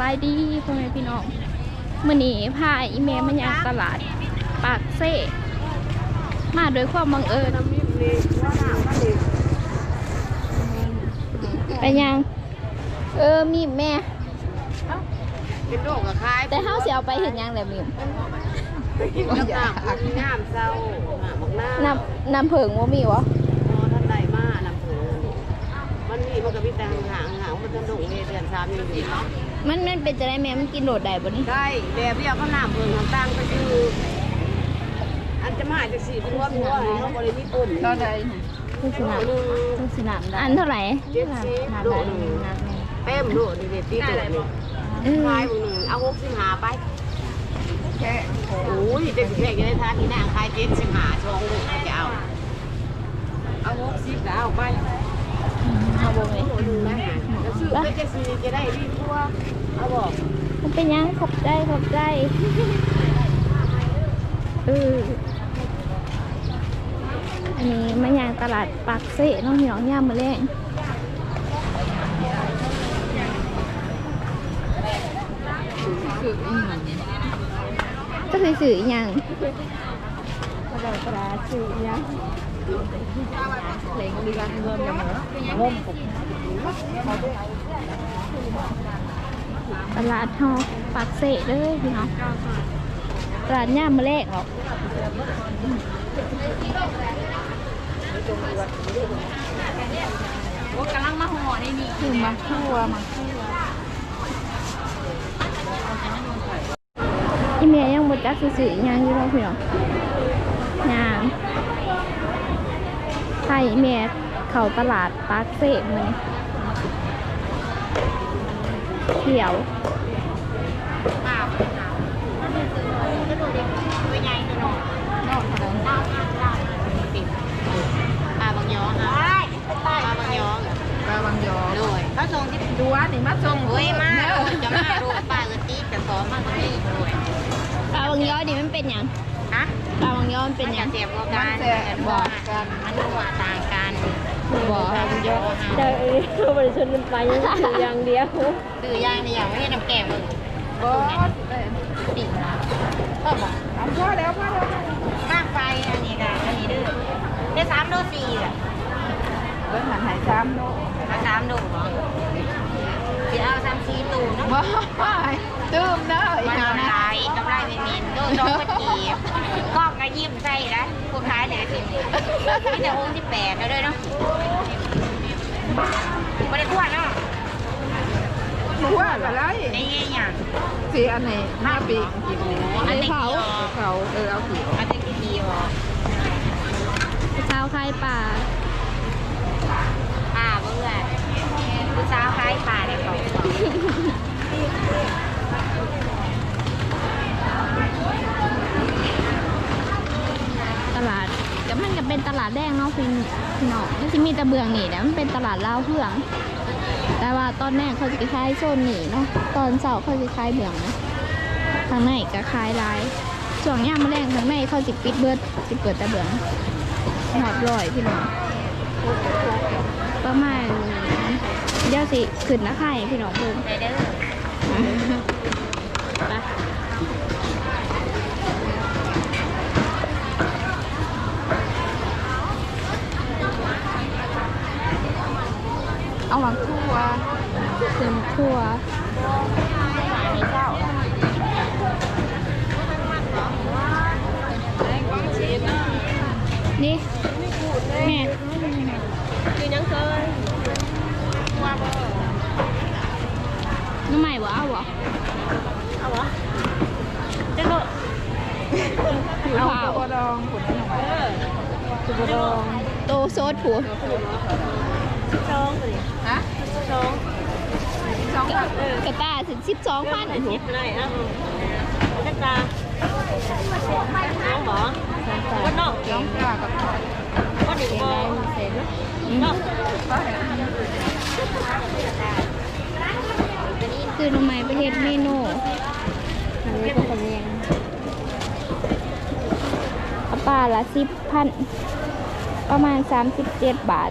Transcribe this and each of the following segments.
บายดีพ่อแม่พี่น้องมื่อนี้พาอีเมลมายังตลาด ปากเซ่มาโดยความบังเอิญไปยัง เออมีแม่เป็นโรคกับคายแต่เฮาสิเอาไปเห็นยังแหละมิมน้ำหนักน้ำเศร้าหมาบอกน้ำน้ำน้ำเผิงว่ามีวะพอท่านใดมาน้ำเผือมันมีมันก็มีแต่ห่างห่างมันจะดุเดือนสามอยู่ดีเนาะ มันมันเป็นจะได้แม่มันกินโหลดได้บ่นี่ได้แบบเดียวก็น้ำเผือต่างๆก็คืออันจะมาจากสี่ตัวตัวเขาบริมีปุ่นก็ได้ทุกสนามหนึ่งทุกสนามได้อันเท่าไหร่เจ็ดสิบนาโดได้หนึ่งนัดหนึ่งเต็มโดนี่เด็ดตีตัวนี่เออคายบุหนึ่งเอาหกสิบหาไปแค่โอ้ยเด็กแขกยังได้ทานที่นางคายเจ็ดสิบหาช่องลูกเขาจะเอาเอาหกสิบก็เอาไป เอาบ่ไหมแล้วซื้อไปจะซื้อจะได้รีบทั่วเอาบอกมันเป็นยังขอบใจขอบใจเอออันนี้มายังตลาดปากเซ่เน้องพี่น้องย่ามมาแรงก็คือสื่ออหย่าง ก็ได้ปลาชื่อยังเหล็กดีกันเงินย่างเงี้ยงมผมตลาดเฮาปากเซ่เลยพี่น้องตลาดย่ามมาแรงหรอกโอ้กำลังมาห่อในนี่คือมาทั่วมาทั่วอีเมียยังบ่จักสื่อๆอิหยังอยู่เนาะพี่น้อง ย่างไทยเมียเข้าตลาดปากเซ่มื้อนี้เขียวตัวใหญ่ตัวน้อยนอกทางเล่าเล่าเล่าติดปลาบางยอปลาบางยอปลาบางยอเลยเขาส่งที่ดูว่านี่มาส่งโอ้ยมาโอ้ยจะมาดูปลาเออตีแต่สอนมาตรงนี้เลยปลาบางย้อยนี่มันเป็นหยัง ฮะปลาบางย้อยมันเป็เป็นนหอยัย่างงเสียบกัมันนแสบอกกันมันดูว่าต่างกันบ่ปลาบางย้อนเดี๋ยวเขาบริชนมันไปยังสื่ออย่างเดียวตื่นย่างนี่อย่างไม่ให้น้ำแกงมึงบอสปิ่งนะก็บอกเอาพ่อแล้วพ่อแล้วมากไปอันนี้กันอันนี้ดื้อได้สามโลสี่อะเบิ้งหันหายซ้ำโน่เอาสามโลเหรอเดี๋ยวเอาสาม สี่ตู้เนาะบอสตื้มเด้ออีมันกเอานะลายกำไรเป็นมินโดนโดนกระจีบกล้องก็ยิ้มใส่นะผู้ขายเดี๋ยวก็สิมีแต่องค์ที่แปดแล้วด้วยเนาะไม่ได้ทวดเนาะรู้ว่าอะไรได้ยังอย่าง สีอันไหนหน้าปีกกี่โมงอันนี้กี่อเขาเออเอากี่อันนี้กี่ทีวะเช้าคลายป่าป่าเบื่อผู้สาวขายป่าเนี่ยเขา ตลาดก็มันก็เป็นตลาดแดงเนาะพี่น้องมันจะมีตะเบืองนี่นะมันเป็นตลาดลาวเพื่อง แต่ว่าตอนแรกเขาจะคล้ายโซนนี่เนาะตอนเสาร์เขาจะคล้ายเบืองนะทางในก็คล้ายลายช่วงย่ามาแรงทางในเขาจะปิดเบิดจะเปิดต่เบืองหอดลอยพี่น้องประมาณเดี๋ยวสิขึ้นนะไข่พี่น้องเพิ่ม ได้เด้อ ไป เอาหวังทั่วเติมทั่วนี่แม่คือยังเคยว่าบ่น้ำใหม่บ่เอาบ่เอาวะเจ้าผิวเอาขาวตัวดองผลไม้ตัวดองโตโซดผัวสองเลย ฮะสองสองพันเออกระตาสิสิบสองพันเจ็ดเลยอะกระตาน้องหมอวัดนอกสองกากับวัดหนึ่งโมงนอกคือน้ำใหม่ประเทศเมนูอันนี้ก็คนเลี้ยงเอาปลาละสิบพันประมาณสามสิบเจ็ดบาท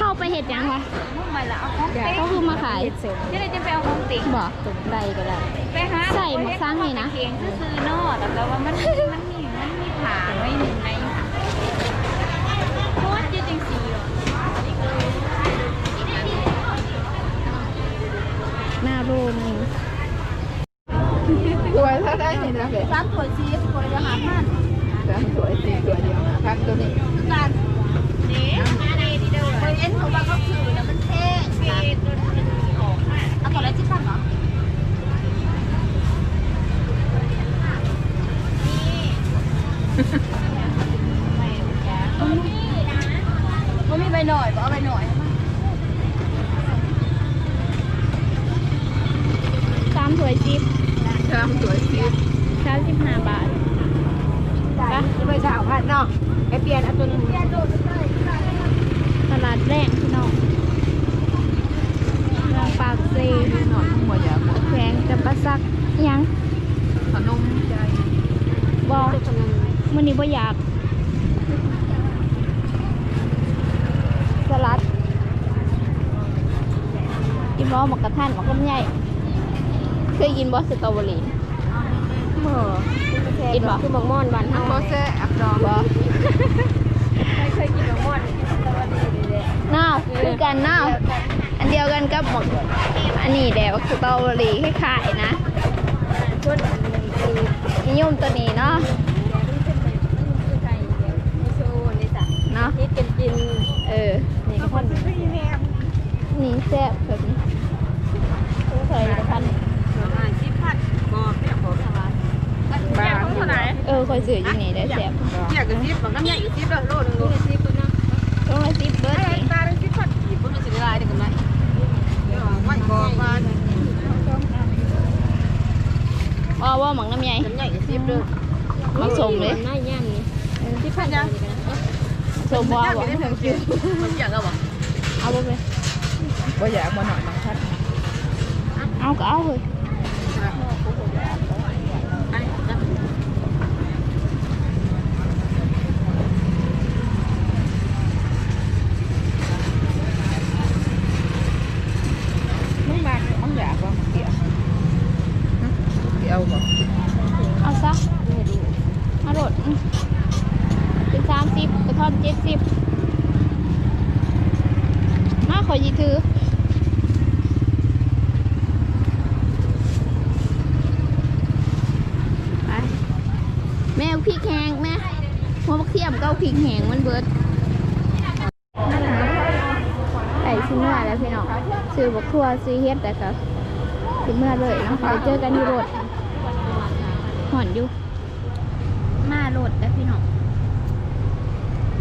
เข้าไปเห็ดยังคะมุ่งมาแล้วเอาของเต็งก็คือมาขายจะได้จะไปเอาของเต็งบอกใดก็ได้ไปหาใส่หมวกซ้ำนี่นะเคียงซื้อๆเนอแต่แปลว่ามันมันมีมันมีผ่าไว้หนึ่งในโคตรจริงๆสีหน้าโรนึงสวยถ้าได้เห็นนะเบ๊สามถ้วยสีถ้วยละห้าพันสวยสีสวยเดียวนะพักตัวนี้กันเด้มาเลยทีเดียว เคยเห็นเขาว่าเขาถือแล้วมันแพงเกตจนเป็นของเอาตัวละสิบพันเหรอก็มีใบหน่อยบอกเอาใบหน่อยสามถวยสิบชามสวยสีสามสิบห้าบาทจ้ะไม่ใช่าพัดเนาะไอเปลี่ยนเอาตัวนึง ลาดแรกพี่น้องเมืองปากเซหน่อยทั้งหมดอย่าหมดแขวงจำปาสักยังขนมใจบอกมื่อนี้บ่อยาก สลัดกินบอหมกกระทันหมกลำไยเคยกินบอสตรอเบอรี่เมื่อกินบ่คือหมกม่อนบ้านเฮาโคเซ่อักดอมบอไม่เคยกินหมกม่อนสวัสดีเลย น้าคือกันน้าอันเดียวกันกับหมกอันนี้แดกสตรอเบอรี่คล้ายๆนะชุดอันนี้คือนิยมตัวนี้เนาะไก่มีโซนี่จ้ะเนาะนี่กินกินเออ นี่ก็คนนี่แซ่บแบบนี้ต้องใส่กระทันสิบพันบอกไม่บอกอะไรบ้าเท่าไหร่เออคอยซื้ออยู่นี่ได้แซ่บเกี่ยกับสิบบอกน้ำใหญ่อยู่สิบเลยโลนึงโลสิบนะต้องละสิบเบิร์ดนี่ ตาเป็นสิบพันกี่ปุ่นสิบลายได้กันไหมไม่ บอกว่าว่าว่าหมังน้ำใหญ่น้ำใหญ่อยู่สิบเลยมักสมเลยน่าย่านนี่สิบพันยังสมว่าบ่ไม่ได้เพิ่งกินมันอยากเอาบ่เอาบ่ไปบ่อยากมาหน่อยบางท่านเอาก็เอาเลย มึงมามึงอยากว่าเกี่ยวเกี่ยวบ่ เอา ซะเอาโดดอืมเป็นสามสิบกระท่อนเจ็ดสิบมาขอยีถือไปแม่พริกแห้งแม่หัวบักเทียมก็เอาพริกแห้งมันเบิดไก่ชิ้นเนื้อแล้วพี่น้องซื้อบักทั่วซื้อเฮ็ดแต่ก็ซื้อเมื่อเลยเนาะไปเจอกันที่รถ หอนอยู่ มาโหลดแล้วพี่น้อง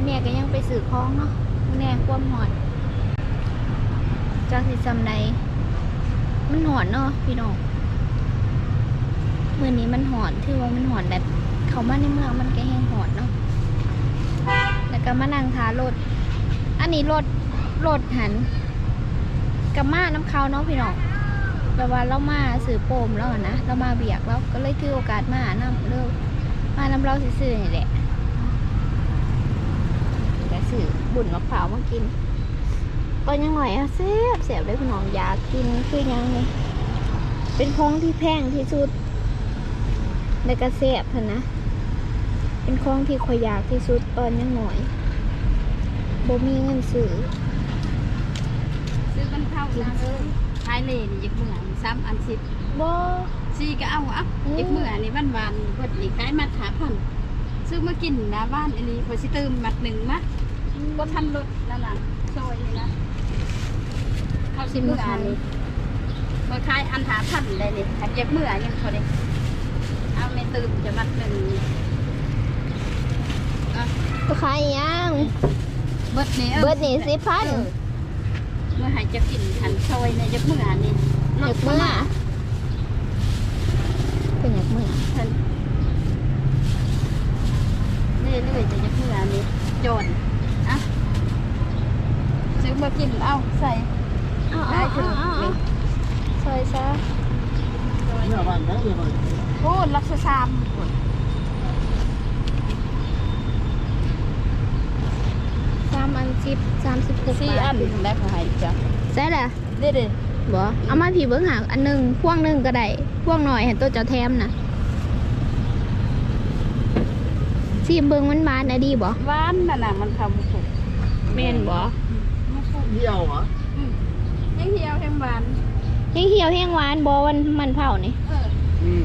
แม่ก็ยังไปสื่อคล้องเนาะแม่ความหอนจากสิจำใดมันหอนเนาะพี่น้องมื่อนี้มันหอนถือว่ามันหอนแบบเขามาในเมืองมันก็แห้งหอนเนาะแล้วก็มานั่งทารถอันนี้รถรถหันกับมาน้ำเขาเนาะพี่น้อง แปลว่าเรามาสื่อโปมแล้วนะเรามาเบียกแล้วก็เลยถือโอกาสมานํเลิกมาน้ำเราซื่อๆนี่แหละแต่สื่อบุญมะพร้าวมากินตอนยังหน่อยอะแซ่บแซ่บเลยพี่น้องอยากกินคือยังนี่เป็นของที่แพงที่สุดในกระแซ่บนะเป็นของที่ข่อยอยากที่สุดตอนยังหน่อยบ่มีเงินซื้อซื้อกันเข้านเออ ขายเลยนี่ยักเมื่อซ้ำอันสิบบ่ซีก็เอาอะยักเมื่อนี่บ้านวานเพิ่นนี่ขายมัดหาพันซื้อมากินนะบ้านอันนี้พอสิเติมมัดหนึ่งมะก็ทันรถนั่นน่ะซอยนี่นะเข้าสิเมื่ออันนี้มาขายอันหาพันได้นี่ถ้ายักเมื่อยังพอได้เอาไม่ตื่มจะมัดหนึ่งอะก็ขายอีหยังเบิดนี่ออเบิดนี่สิพัน เออเมื่อหายจะกินขันซอยในยักเมื่อนี่อยากเมื่อเป็นอยากเมื่อเพิ่นเรื่อยๆจะยักเมื่อนี่โจนอะซื้อมากินเอาใส่เอาได้เอาถึงเอาเอาซอยซะพูดรักษาสาม สิบสามสิบหกสี่บาอัทนได้ขอให้จ้ะใช่แหละเด้เด้บ่เอามาผีเบิ้งหางอันหนึ่งพวงหนึ่งก็ได้พวงหน่อยเห็นตัวเจ้าแทมนะซีมเบิ้งมันบานอะดีบ่หวานนั่นน่ะมันทำสุกแม่นบ่เดียวเหรอยังเหี่ยวแห้งหวานแห้งเหี่ยวแห้งหวานบ่วันมันเผานี่เอออืม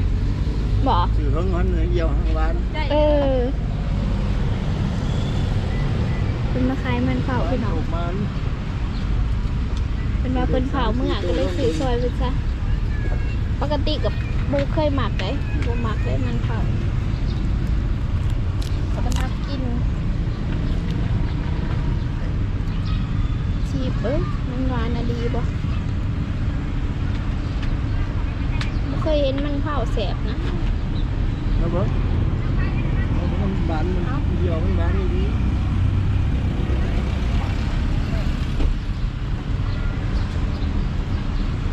บ่สื่อของมันเหนือเดียวทั้งวันได้เออเป็นมา ขายมันเผาพี่น้องมันเป็นมาเพิ่นเผาเมื่อก็เลยซื้อซอยไปซะปกติกับบ่เคยหมักเลยบ่หมักเลยมันเผาก็ไปมักกินชีบเอ้ยมันหวานอะดีบ่เคยเห็นมันเผาแสบนะงมันบานมันเดียวมันบานอย่างนี้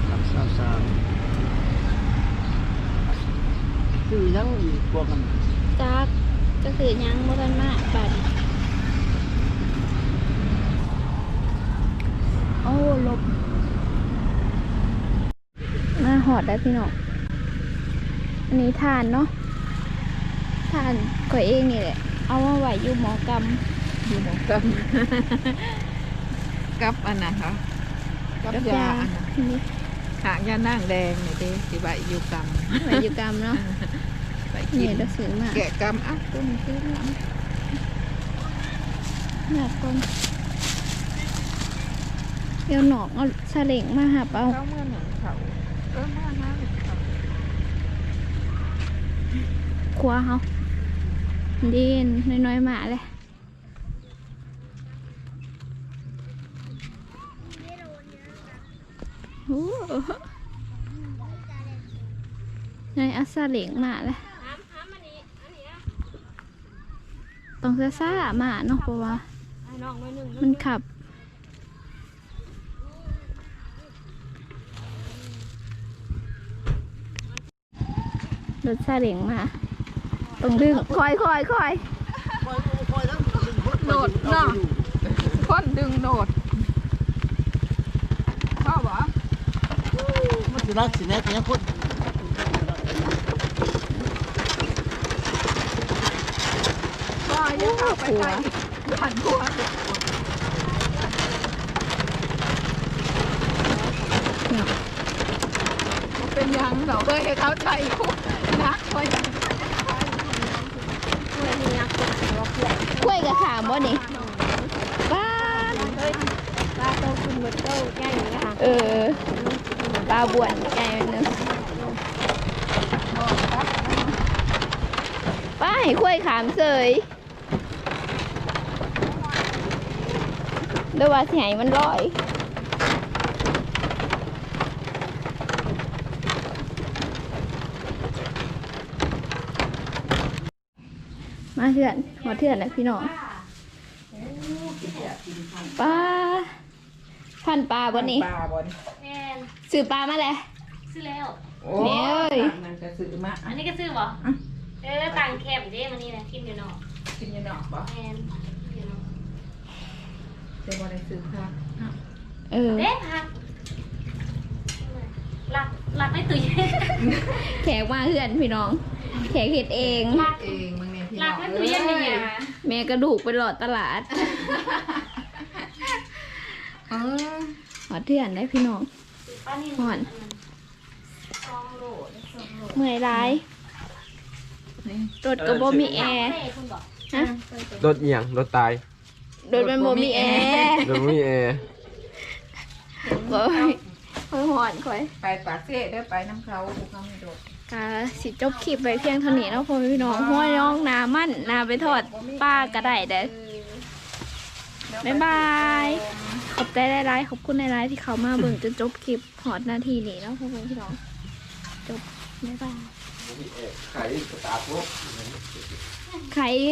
สามสามสามคือยังอีกพวกกัน จักก็คือยังบ่ทันมาบัดโอ้ลบมาหอดได้ พี่น้องอันนี้ทานเนาะทานก่อยเองนี่แหละ เอามาไว้อยู่หมอกรรมอยู่หมองกับกับอันน่ะค่ะกับยาอันน่ะทีนี้หางยานั่งแดงนี่เด้สิใบอยู่กไว้อยู่กรรมเนาะำใบนี่กินเราซื้อมาแกะกำอะต้นซื้อมาหนักก่อนเดี๋ยวหนอกเอาสาเล็งมาหับเอาเข้าเมื่อหนึ่งเขา เออมาหน้าหนึ่งเขาครัวเขาดีนน้อยๆหมาเลยโอ้โหนายอาซาเหลงมาเลยต้องซาซามาเนาะเพราะว่า มันขับ รถซาเล้งมาต้องดึงคอยคอยคอยโดดเนาะคนดึงโดดพ่อบอกมันจะรักสิแน่ยังคนว่าอย่าเข้าไปใกล้หันหัวเป็นยังเหรอเบยให้เขาใจคุกนั กล้วยกับขามบ่นี่ป้าปลาโตคุณหมดโตใหญ่เลยค่ะเออปลาบวนใหญ่นึงป้าให้กล้วยขามเสยดี๋ยวว่าสิให้มันลอย มาเถื่อนมาเถื่อนนะพี่น้องปลาพันปลาบนนี้ปลาบนแมนซื้อปลามาเลยซื้อแล้ว โอ้เนี่ยเอ้ย มันจะซื้อมาอันนี้ก็ซื้อบ่เออต่างแคบเด้มันนี่นะกินอยู่เนอกกินยันหนอกบ่แมนอยู่เนอกเดี๋ยววันไหนซื้อค่ะเออเด้ผักหลักหลักไม่ตื่น แขกมาเถื่อนพี่น้อง แขกเห็ดเองหลักเองมึงเนี่ยพี่ หลัน้กองไม่ตื่นยังไงอะแม่กระดูกไปหลอดตลาดเออหอดเถื่อนได้พี่น้องป้านี่ห่อนซองโหลได้ซองโหลเมื่อยร้ายนี่รถก็บ่มีแอร์เต้คุณบอกฮะรถเอียงรถตายรถมันบ่มีแอร์รถไม่มีแอร์โอ้ยค่อยหอนค่อย ไปปากเซ่เด้อไปน้ำเขาภูเขาไม่โดด กาสิจบคลิปไปเพียงเท่านี้เนาะพ่อแม่พี่น้องห้วยน้องนามั่นนาไปทอดป้าก็ได้เด้อบ๊ายบาย ขอบใจหลายๆขอบคุณหลายๆที่เขามาเบิ่งจนจบคลิปหอดนาทีนี้เนาะพ่อแม่พี่น้องจบบ๊ายบายข